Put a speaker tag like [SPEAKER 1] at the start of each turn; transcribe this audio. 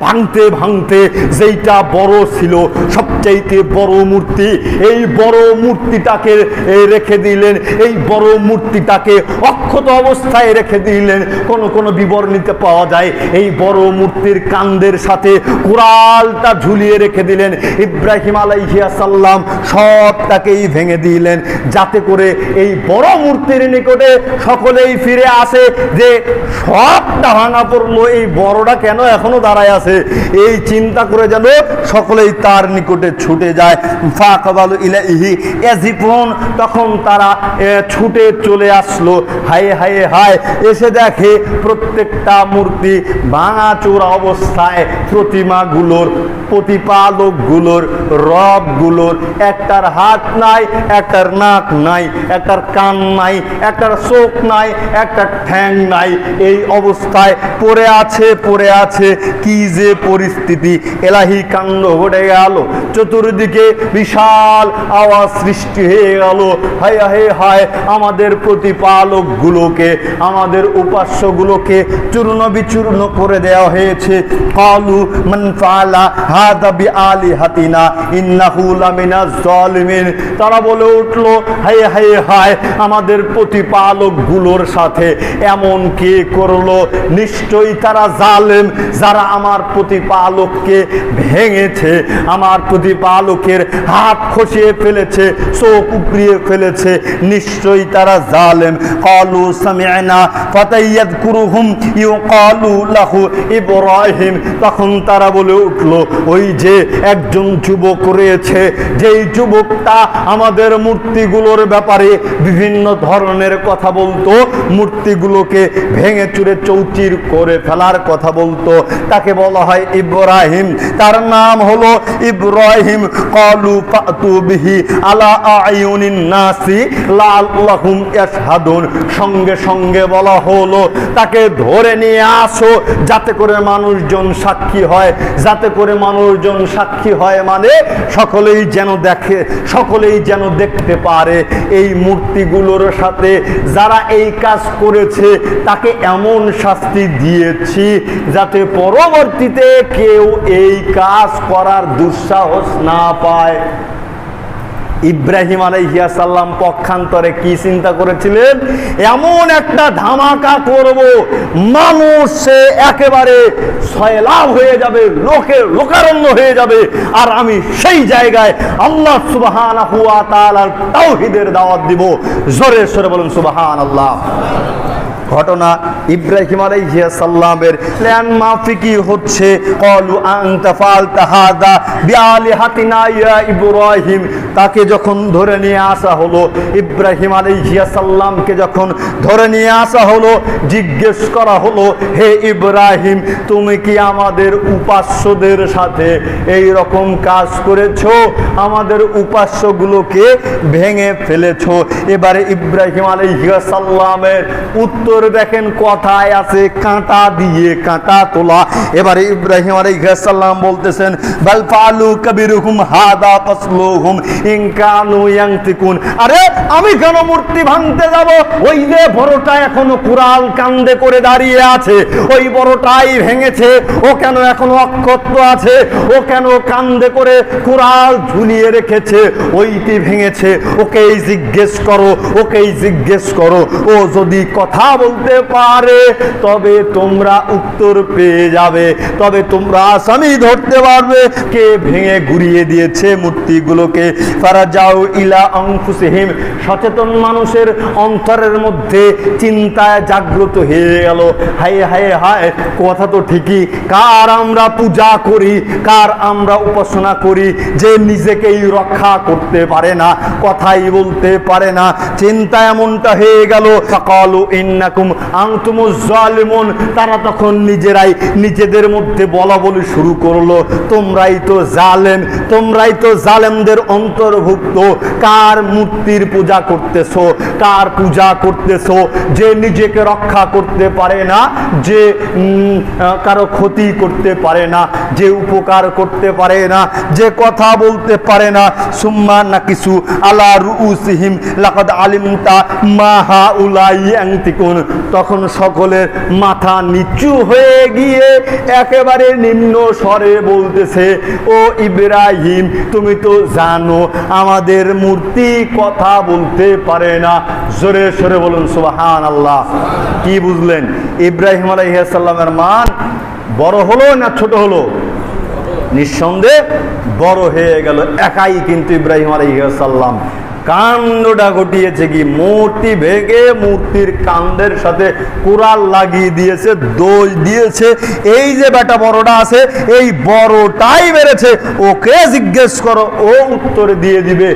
[SPEAKER 1] ভাঙতে ভাঙতে যেইটা বড় ছিল, সবচাইতে বড় মূর্তি, এই বড় মূর্তিটাকে রেখে দিলেন, এই বড় মূর্তিটাকে অক্ষত অবস্থায় রেখে দিলেন, কোন কোন বিবরণীতে পাওয়া যায়, এই বড় মূর্তির কান্দের সাথে কোরালটা ঝুলিয়ে রেখে দিলেন, ইব্রাহিম আলাইহিয়াসাল্লাম সবটাকেই ভেঙে দিলেন, যাতে করে এই বড় মূর্তির নিকটে সকলেই ফিরে আসে, যে সবটা ভাঙা পড়ল, এই বড়টা কেন এখনও দাঁড়ায় আছে? এই চিন্তা করে যেন সকলেই তার নিকটে ছুটে যায়। ইলাইহি তখন তারা ছুটে চলে আসলো। হায় হায় হায়, এসে দেখে প্রত্যেকটা মূর্তি ভাঙাচোরা অবস্থায় প্রতিমাগুলোর, প্রতিপালকগুলোর, রবগুলোর, একটার হাত নাই, একটার নাক নাই, একটার কান নাই, একটার চোখ নাই একটা ঠ্যাং নাই। এই অবস্থায় পড়ে আছে পড়ে আছে, কি যে পরিস্থিতি, এলাহি কাণ্ড ঘটে গেল, চতুর্দিকে বিশাল আওয়াজ সৃষ্টি হয়ে গেল। হায় হায় হায়, আমাদের প্রতিপালকগুলোকে, আমাদের উপাস্যগুলোকে চূর্ণ বিচূর্ণ করে দেওয়া হয়েছে। কালু মান ফালা হাদা বি আলিহাতিনা ইন্নাহু লামিনাজ জালিমিন তারা বলে উঠল, হায় হায় হায়, আমাদের প্রতিপালকগুলোর সাথে এমন কে করল? নিশ্চয়ই তারা জালেম, যারা আমার প্রতিপালককে ভেঙেছে, আমার প্রতিপালকের হাত খসিয়ে ফেলেছে, চোখ উপড়িয়ে ফেলেছে, নিশ্চয়ই তারা জালেম। কালু সামিআনা ফাতাইয়াদকুরুহুম ইউকালু লাহু ইব্রাহিম। তখন তারা বলে উঠল, ওই যে একজন যুবক রয়েছে, যেই যুবকটা আমাদের মূর্তিগুলোর ব্যাপারে বিভিন্ন ধরনের কথা বলতো, মূর্তিগুলোকে ভেঙে চুরে চৌচির করে ফেলার কথা বলতো, তাকে বলা হয় ইব্রাহিম। তার নাম হলো ইব্রাহিম। কলু ফাতু বিহি আলা আয়ুনিন নাসি লাল্লাহুম ইয়াশহাদুন। সঙ্গে সঙ্গে বলা হলো, তাকে ধরে নিয়ে আসো, যাতে করে মানুষজন সাক্ষী হয়। যাতে করে মানুষজন সাক্ষী হয় মানে সকলেই যেন দেখে, সকলেই যেন দেখতে পারে। এই মূর্তিগুলোর সাথে যারা এই কাজ করেছে, তাকে এমন শাস্তি দিয়েছি, যাতে পরবর্তীতে কেউ এই কাজ করার দুঃসাহস না পায়। ইব্রাহিম আলাইহিয়াসাল্লাম পক্ষান্তরে কি চিন্তা করেছিলেন? এমন একটা ধামাকা করব, মানুষ সে একেবারে সয়লাভ হয়ে যাবে, লোকে লোকারণ্য হয়ে যাবে, আর আমি সেই জায়গায় আল্লাহ সুবাহান হুয়া তাআলার তাওহীদের দাওয়াত দিব। জোরে সরে বলুন সুবাহান আল্লাহ ঘটনা ইব্রাহিম আলাইহিসসালামের প্ল্যান মাফিকি হচ্ছে, কলু আনতা ফালতা হাদা বিআলিহাতিনা ইয়া ইব্রাহিম। তাকে যখন ধরে নিয়ে আসা হলো, ইব্রাহিম আলাইহিসসালামকে যখন ধরে নিয়ে আসা হলো, জিজ্ঞেস করা হলো, হে ইব্রাহিম, তুমি কি আমাদের উপাস্যদের সাথে এই রকম কাজ করেছ? আমাদের উপাস্যগুলোকে ভেঙে ফেলেছো। এবারে ইব্রাহিম আলাইহিসসালামের উত্তর দেখেন কথায় আছে কাঁটা দিয়ে কাঁটা তোলা। এবারে ইব্রাহিম আলাইহিসসালাম বলতেছেন, বাল ফালু কবিরুহুম হাদা ফাসলুহুম ইন কানু ইয়ান্তিকুন আরে, আমি কেন মূর্তি ভাঙতে যাব? ওই যে বড়টা এখনও কুরাল কান্দে করে দাঁড়িয়ে আছে, ওই বড়টাই ভেঙেছে, ও কেন এখনও অক্ষত্র আছে? ও কেন কান্দে করে কুরাল ঝুলিয়ে রেখেছে? ওইটি ভেঙেছে, ওকেই জিজ্ঞেস করো, ওকেই জিজ্ঞেস করো। ও যদি কথা বলতে পারে, তবে তোমরা উত্তর পেয়ে যাবে। তবে তোমরা আসামি ধরতে পারবে, কে ভেঙে ঘুরিয়ে দিয়েছে মূর্তিগুলোকে। তারা যাও ইলা অংকুশহীন সচেতন মানুষের অন্তরের মধ্যে চিন্তায় জাগ্রত হয়ে গেল। হায় হায় হায়, কথা তো ঠিকই। কার আমরা পূজা করি, কার আমরা উপাসনা করি, যে নিজেকেই রক্ষা করতে পারে না, কথাই বলতে পারে না। চিন্তা এমনটা হয়ে গেল সকালু তারা তখন নিজেরাই নিজেদের মধ্যে বলা বলি শুরু করল, তোমরাই তো জালেম, তোমরাই তো জালেমদের অন্তর্ভুক্ত। কার মূর্তির পূজা করতেছো? কার পূজা করতেছো? যে নিজেকে রক্ষা করতে পারে না, যে কারও ক্ষতি করতে পারে না, যে উপকার করতে পারে না, যে কথা বলতে পারে না। সুম্মা না কিছু আলা রুসিহিম লাকাদ আলিমতা মা হাউলাই আংতিকুন। তখন সকলের মাথা নিচু হয়ে গিয়ে একেবারে নিম্ন স্বরে বলতেছে, ও ইব্রাহিম, তুমি তো জানো, আমাদের মূর্তি কথা বলতে পারে না। জোরে সরে বলুন সুবাহান আল্লাহ কি বুঝলেন? ইব্রাহিম আলাইসাল্লামের মান বড় হলো না ছোট হলো? নিঃসন্দেহে বড় হয়ে গেল। একাই কিন্তু ইব্রাহিম আলাইসাল্লাম কাণ্ডটা ঘটিয়েছে কি? মূর্তি ভেঙে মূর্তির কাণ্ডের সাথে কুড়াল লাগিয়ে দিয়েছে দোষ দিয়েছে। এই যে বেটা বড়টা আছে, এই বড়টাই বেড়েছে ওকে জিজ্ঞেস করো, ও উত্তর দিয়ে দিবে।